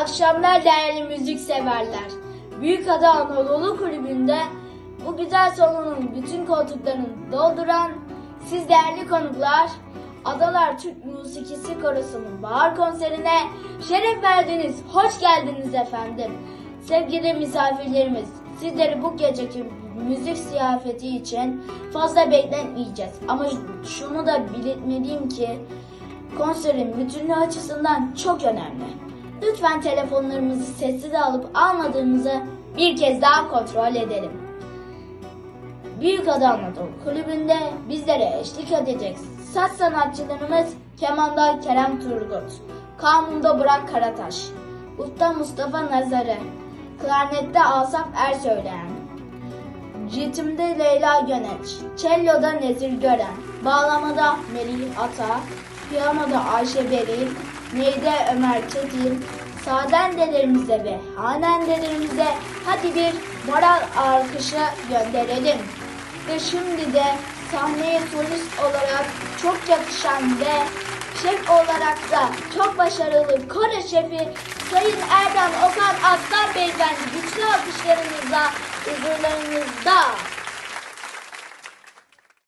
akşamlar değerli müzik severler. Büyükada Anadolu Kulübü'nde bu güzel salonun bütün koltuklarını dolduran siz değerli konuklar Adalar Türk Musikisi Korosu'nun bahar konserine şeref verdiniz. Hoş geldiniz efendim. Sevgili misafirlerimiz, sizleri bu geceki müzik ziyafeti için fazla bekletmeyeceğiz. Ama şunu da belirtmeliyim ki konserin bütünlüğü açısından çok önemli. Lütfen telefonlarımızı sessiz alıp almadığımızı bir kez daha kontrol edelim. Büyük Ada Kulübü'nde bizlere eşlik edecek saç sanatçılarımız kemanda Kerem Turgut, kanunda Burak Karataş, Usta Mustafa Nazarı, klarnette Asaf Ersöyleyen, ritimde Leyla Göneç, cello'da Nezir Gören, bağlamada Melih Ata, piyanoda Ayşe Beril, neyde Ömer Çetin, Saden dedelerimize ve Hanen dedelerimize hadi bir moral alkışı gönderelim. Ve şimdi de sahneye solist olarak çok yakışan ve şef olarak da çok başarılı Kore şefi Sayın Erdem Okan Aslan Beyefendi güçlü alkışlarınızla huzurlarınızda.